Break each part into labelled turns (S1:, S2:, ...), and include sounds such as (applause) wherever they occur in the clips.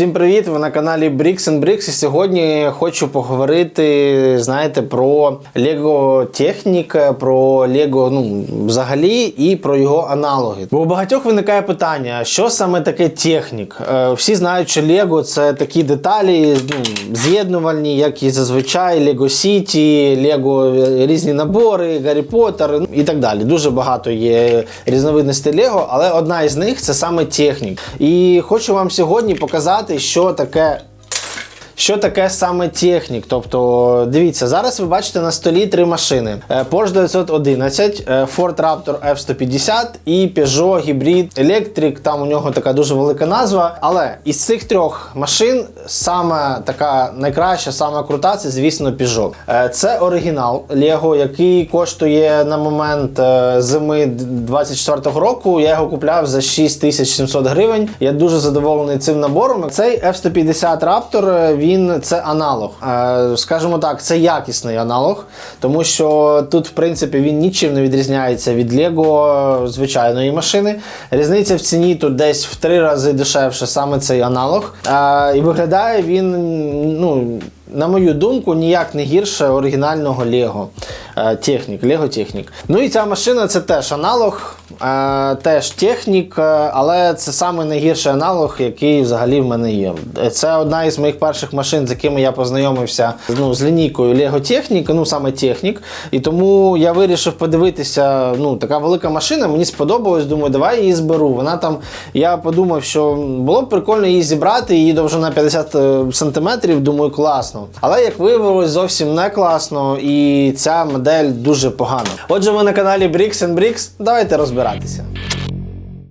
S1: Всім привіт! Ви на каналі Bricks Bricks і сьогодні хочу поговорити, знаєте, про Lego технік, про Lego ну, взагалі і про його аналоги. Бо у багатьох виникає питання, що саме таке технік? Е, Всі знають, що Lego це такі деталі ну, з'єднувальні, як і зазвичай Lego City, Lego різні набори, Гаррі Поттер ну, і так далі. Дуже багато є різновидностей Lego, але одна із них це саме технік. І хочу вам сьогодні показати, що таке. Що таке саме технік? Тобто, дивіться, зараз ви бачите на столі три машини: Е, Porsche 911, е, Ford Raptor F150 і Peugeot Hybrid Electric. Там у нього така дуже велика назва. Але із цих трьох машин саме така найкраща, саме крута, це звісно Peugeot. Е, Це оригінал Lego, який коштує на момент зими 24-го року. Я його купляв за 6700 гривень. Я дуже задоволений цим набором. Цей F150 Raptor, е, він це аналог. Е, Скажімо так, це якісний аналог, тому що тут, в принципі, він нічим не відрізняється від Lego звичайної машини. Різниця в ціні тут десь в три рази дешевше саме цей аналог. Е, І виглядає він, ну. На мою думку, ніяк не гірше оригінального е, Технік, Lego Технік. Ну і ця машина це теж аналог, е, теж технік, е, але це саме найгірший аналог, який взагалі в мене є. Це одна із моїх перших машин, з якими я познайомився ну, з лінійкою Lego Технік, ну саме Технік. І тому я вирішив подивитися. Ну, така велика машина, мені сподобалось. Думаю, давай її зберу. Вона там, я подумав, що було б прикольно її зібрати, її довжина 50 сантиметрів. Думаю, класно. Але як виявилось, зовсім не класно, і ця модель дуже погано. Отже, ви на каналі Bricks Bricks. Давайте розбиратися.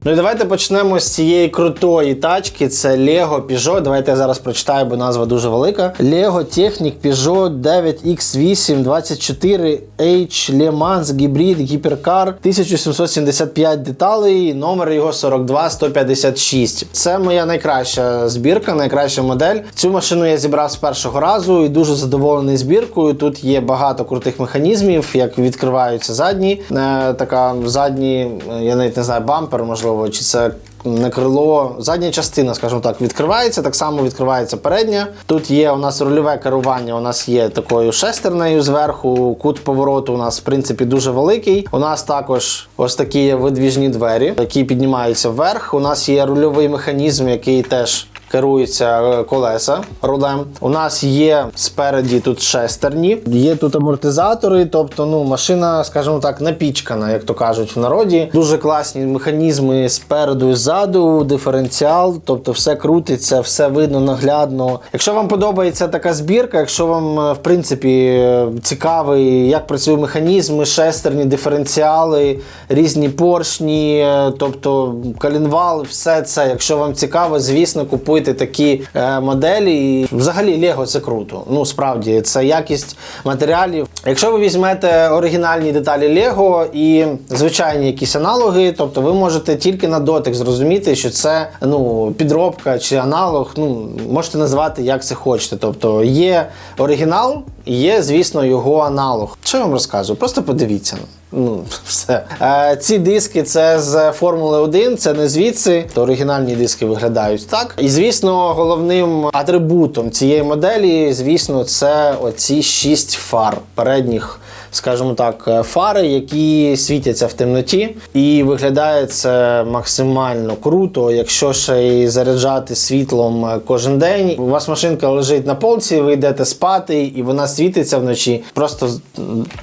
S1: Ну і давайте почнемо з цієї крутої тачки. Це Lego Peugeot. Давайте я зараз прочитаю, бо назва дуже велика. Lego Technic Peugeot 9X8 24H Le Mans Hybrid Hypercar 1775 деталей, номер його 42156. Це моя найкраща збірка, найкраща модель. Цю машину я зібрав з першого разу і дуже задоволений збіркою. Тут є багато крутих механізмів, як відкриваються задні. Е, така задні, е, я навіть не знаю, бампер, можливо, чи це. Не крило, задня частина, скажімо так, відкривається, так само відкривається передня. Тут є у нас рульове керування, у нас є такою шестернею зверху. Кут повороту у нас, в принципі, дуже великий. У нас також ось такі видвіжні двері, які піднімаються вверх. У нас є рульовий механізм, який теж керуються е, колеса рулем. У нас є спереді тут шестерні, є тут амортизатори, тобто ну машина, скажімо так, напічкана, як то кажуть в народі. Дуже класні механізми спереду і ззаду, диференціал, тобто все крутиться, все видно наглядно. Якщо вам подобається така збірка, якщо вам е, в принципі е, цікавий, як працюють механізми, шестерні, диференціали, різні поршні, тобто калінвал, все це. Якщо вам цікаво, звісно, купуйте такі е, моделі. І взагалі Лего це круто. Ну справді це якість матеріалів. Якщо ви візьмете оригінальні деталі Лего і звичайні якісь аналоги, тобто ви можете тільки на дотик зрозуміти, що це ну підробка чи аналог. Ну можете назвати як це хочете. Тобто є оригінал, є, звісно, його аналог. Що я вам розказую? Просто подивіться. Ну, (laughs) все. Е, ці диски це з Формули 1, це не звідси. То оригінальні диски виглядають так. І звісно, головним атрибутом цієї моделі, звісно, це оці шість фар передніх. Скажімо так, фари, які світяться в темноті, і виглядає це максимально круто. Якщо ще й заряджати світлом кожен день, у вас машинка лежить на полці, ви йдете спати, і вона світиться вночі. Просто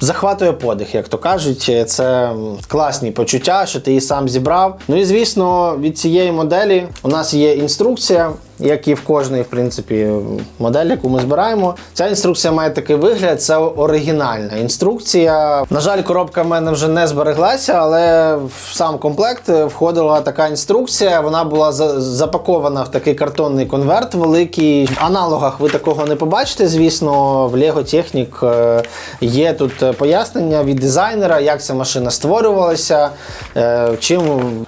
S1: захватує подих, як то кажуть. Це класні почуття, що ти її сам зібрав. Ну і звісно, від цієї моделі у нас є інструкція. Як і в кожної, в принципі, модель, яку ми збираємо. Ця інструкція має такий вигляд, це оригінальна інструкція. На жаль, коробка в мене вже не збереглася, але в сам комплект входила така інструкція. Вона була запакована в такий картонний конверт великий. В аналогах ви такого не побачите, звісно, в Lego Technic е, є тут пояснення від дизайнера, як ця машина створювалася, е, чим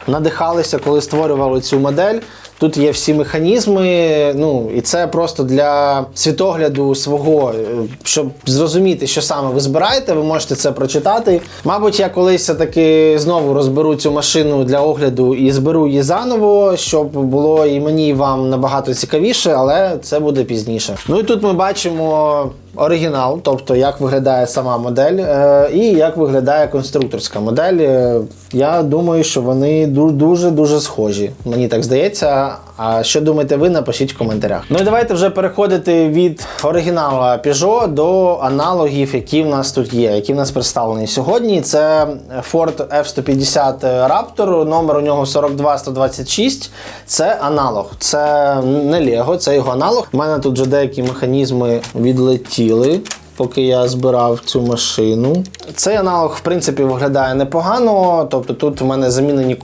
S1: надихалися, коли створювали цю модель. Тут є всі механізми. Ну і це просто для світогляду свого, е, щоб зрозуміти, що саме ви збираєте, ви можете це прочитати. Мабуть, я колись таки знову розберу цю машину для огляду і зберу її заново, щоб було і мені, і вам набагато цікавіше, але це буде пізніше. Ну і тут ми бачимо оригінал, тобто як виглядає сама модель, е, і як виглядає конструкторська модель. Е, Я думаю, що вони дуже дуже схожі. Мені так здається. А що думаєте ви, напишіть в коментарях. Ну і давайте вже переходити від оригіналу Peugeot до аналогів, які в нас тут є, які в нас представлені сьогодні. Це Ford F-150 Raptor, номер у нього 42126. Це аналог. Це не Lego, це його аналог. У мене тут вже деякі механізми відлетіли. Поки я збирав цю машину. Цей аналог, в принципі, виглядає непогано. Тобто тут в мене замінені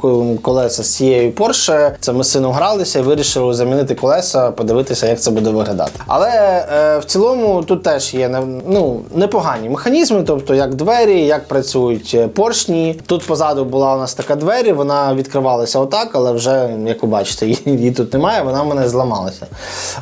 S1: колеса з цією Porsche. Це ми з сином гралися і вирішили замінити колеса, подивитися, як це буде виглядати. Але е, в цілому тут теж є ну, непогані механізми, тобто як двері, як працюють е, поршні. Тут позаду була у нас така двері, вона відкривалася отак, але вже, як ви бачите, (laughs) її, тут немає, вона в мене зламалася.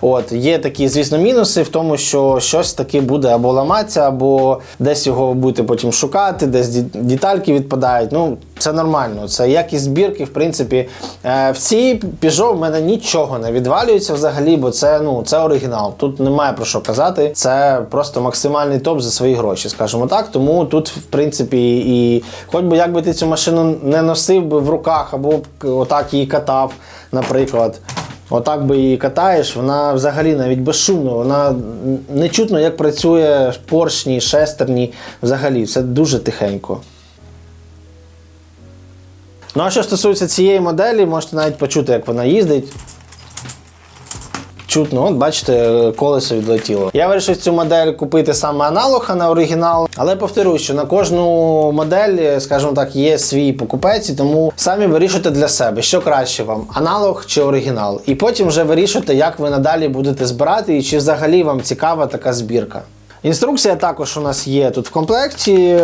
S1: От, є такі, звісно, мінуси в тому, що щось таки буде або ламатися, або десь його будете потім шукати, десь детальки відпадають. Ну, це нормально. Це якість збірки, в принципі. Е, в цій Peugeot в мене нічого не відвалюється взагалі, бо це, ну, це оригінал. Тут немає про що казати. Це просто максимальний топ за свої гроші, скажімо так. Тому тут, в принципі, і хоч би як би ти цю машину не носив би в руках, або отак її катав, наприклад. Отак би її катаєш, вона взагалі навіть безшумно, вона не чутно, як працює поршні, шестерні. Взагалі, все дуже тихенько. Ну а що стосується цієї моделі, можете навіть почути, як вона їздить. Чутно, от бачите, колесо відлетіло. Я вирішив цю модель купити саме аналог, а не оригінал. Але повторюю, що на кожну модель, скажімо так, є свій покупець, і тому самі вирішуйте для себе, що краще вам: аналог чи оригінал. І потім вже вирішуйте, як ви надалі будете збирати, і чи взагалі вам цікава така збірка. Інструкція також у нас є тут в комплекті.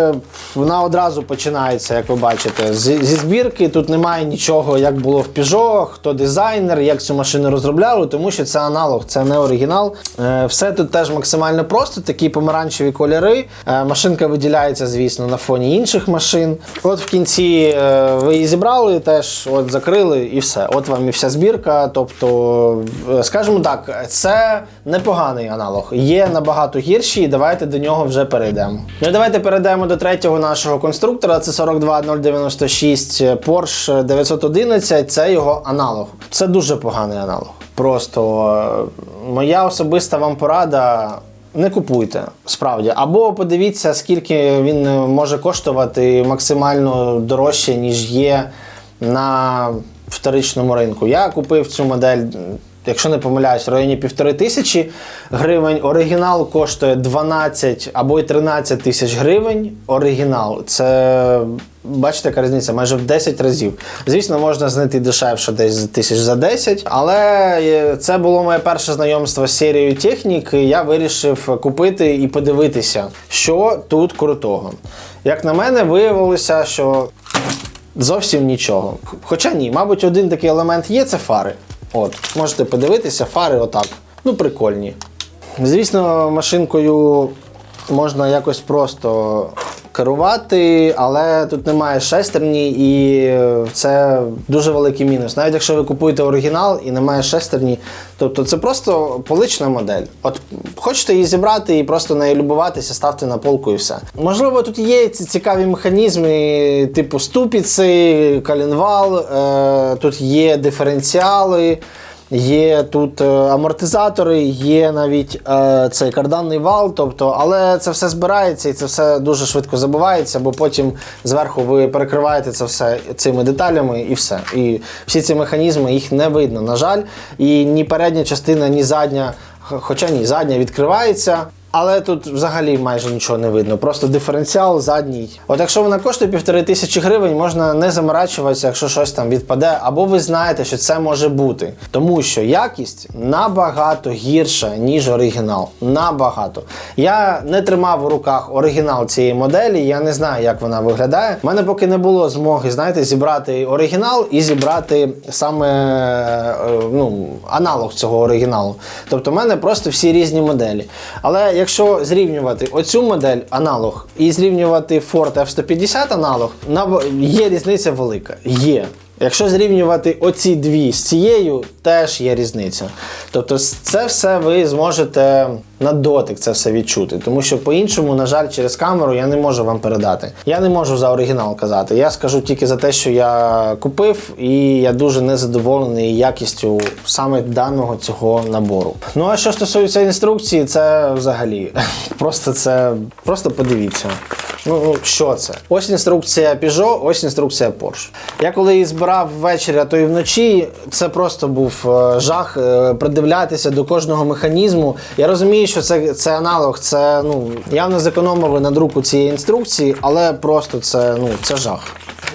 S1: Вона одразу починається, як ви бачите, зі збірки. Тут немає нічого, як було в Peugeot, хто дизайнер, як цю машину розробляли, тому що це аналог, це не оригінал. Е, Все тут теж максимально просто, такі помаранчеві кольори. Е, Машинка виділяється, звісно, на фоні інших машин. От в кінці е, ви її зібрали, теж от закрили і все. От вам і вся збірка. Тобто, скажімо так, це непоганий аналог. Є набагато гірші, давайте до нього вже перейдемо. Ну давайте перейдемо до третього нашого конструктора. Це 42096 Porsche 911. Це його аналог. Це дуже поганий аналог. Просто е, моя особиста вам порада. Не купуйте, справді. Або подивіться, скільки він е, може коштувати максимально дорожче, ніж є на вторичному ринку. Я купив цю модель, якщо не помиляюсь, в районі півтори тисячі гривень. Оригінал коштує 12 або й 13 тисяч гривень. Оригінал. Це бачите, яка різниця, майже в 10 разів. Звісно, можна знайти дешевше десь тисяч за 10, але це було моє перше знайомство з серією технік. і Я вирішив купити і подивитися, що тут крутого. Як на мене, виявилося, що Зовсім нічого. Хоча ні, мабуть, один такий елемент є це фари. От, можете подивитися, фари отак. Ну, прикольні. Звісно, машинкою можна якось просто керувати, але тут немає шестерні, і це дуже великий мінус. Навіть якщо ви купуєте оригінал і немає шестерні, тобто це просто полична модель. От хочете її зібрати і просто нею любуватися, ставте на полку і все. Можливо, тут є ці цікаві механізми, типу ступіці, калінвал, е, тут є диференціали. Є тут е, амортизатори, є навіть е, цей карданний вал, тобто, але це все збирається і це все дуже швидко забувається, бо потім зверху ви перекриваєте це все цими деталями і все. І всі ці механізми їх не видно, на жаль. І ні передня частина, ні задня, хоча ні, задня відкривається. Але тут взагалі майже нічого не видно. Просто диференціал задній. От якщо вона коштує півтори тисячі гривень, можна не заморачуватися, якщо щось там відпаде, або ви знаєте, що це може бути. Тому що якість набагато гірша, ніж оригінал. Набагато. Я не тримав у руках оригінал цієї моделі, я не знаю, як вона виглядає. У мене поки не було змоги, знаєте, зібрати оригінал і зібрати саме е, ну, аналог цього оригіналу. Тобто, в мене просто всі різні моделі. Але якщо зрівнювати оцю модель аналог і зрівнювати Ford F-150 аналог, є різниця велика. Є. Якщо зрівнювати оці дві з цією, теж є різниця. Тобто, це все ви зможете на дотик це все відчути. Тому що по-іншому, на жаль, через камеру я не можу вам передати. Я не можу за оригінал казати. Я скажу тільки за те, що я купив, і я дуже незадоволений якістю саме даного цього набору. Ну а що стосується інструкції, це взагалі (laughs) просто це просто подивіться. Ну, ну, що це? Ось інструкція Peugeot, ось інструкція Porsche. Я коли її збирав ввечері, а то і вночі, це просто був е, жах е, придивлятися до кожного механізму. Я розумію, що це, це аналог, це ну явно зекономили на друку цієї інструкції, але просто це, ну, це жах.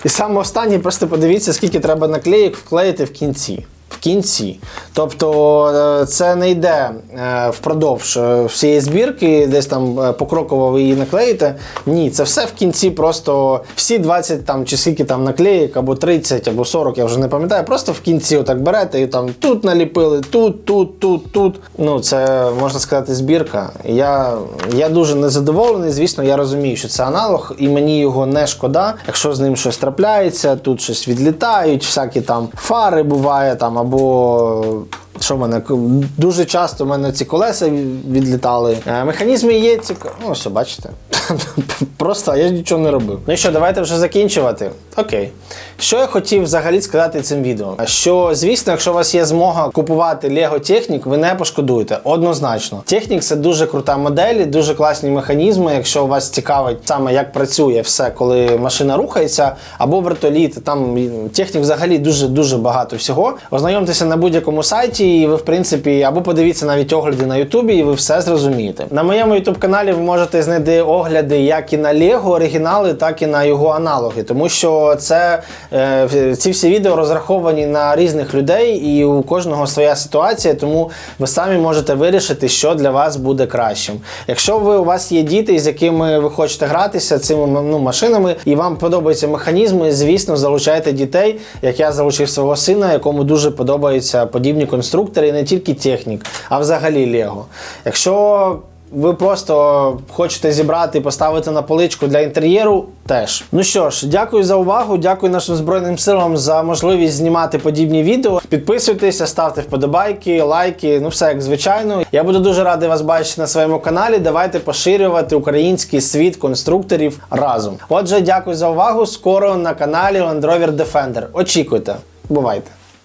S1: І саме останнє, просто подивіться, скільки треба наклеїк вклеїти в кінці. В кінці. Тобто е, це не йде е, впродовж е, всієї збірки, десь там покроково ви її наклеїте. Ні, це все в кінці просто всі 20 там чи скільки там наклеїк, або 30, або 40, я вже не пам'ятаю. Просто в кінці отак берете і там тут наліпили, тут, тут, тут, тут. Ну, це можна сказати збірка. Я, я дуже незадоволений. Звісно, я розумію, що це аналог, і мені його не шкода. Якщо з ним щось трапляється, тут щось відлітають, всякі там фари буває там або. Що в мене дуже часто в мене ці колеса відлітали. Е, Механізми є цікаві. Ну, все, бачите. (laughs) Просто я нічого не робив. Ну і що, давайте вже закінчувати. Окей. Що я хотів взагалі сказати цим відео? Що, звісно, якщо у вас є змога купувати Lego Technic, ви не пошкодуєте. Однозначно. Technic це дуже крута модель, дуже класні механізми. Якщо вас цікавить саме як працює все, коли машина рухається, або вертоліт, там Technic взагалі дуже дуже багато всього. Ознайомтеся на будь-якому сайті, і ви, в принципі, або подивіться навіть огляди на Ютубі, і ви все зрозумієте. На моєму Ютуб каналі ви можете знайти огляди як і на Lego оригінали, так і на його аналоги, тому що це ці всі відео розраховані на різних людей, і у кожного своя ситуація, тому ви самі можете вирішити, що для вас буде кращим. Якщо ви у вас є діти, з якими ви хочете гратися цими ну, машинами, і вам подобаються механізми, звісно, залучайте дітей, як я залучив свого сина, якому дуже подобаються подібні конструктори, і не тільки технік, а взагалі Лего. Якщо ви просто хочете зібрати і поставити на поличку для інтер'єру, теж. Ну що ж, дякую за увагу, дякую нашим Збройним силам за можливість знімати подібні відео. Підписуйтеся, ставте вподобайки, лайки, ну все як звичайно. Я буду дуже радий вас бачити на своєму каналі. Давайте поширювати український світ конструкторів разом. Отже, дякую за увагу. Скоро на каналі Land Rover Defender. Очікуйте. Бувайте!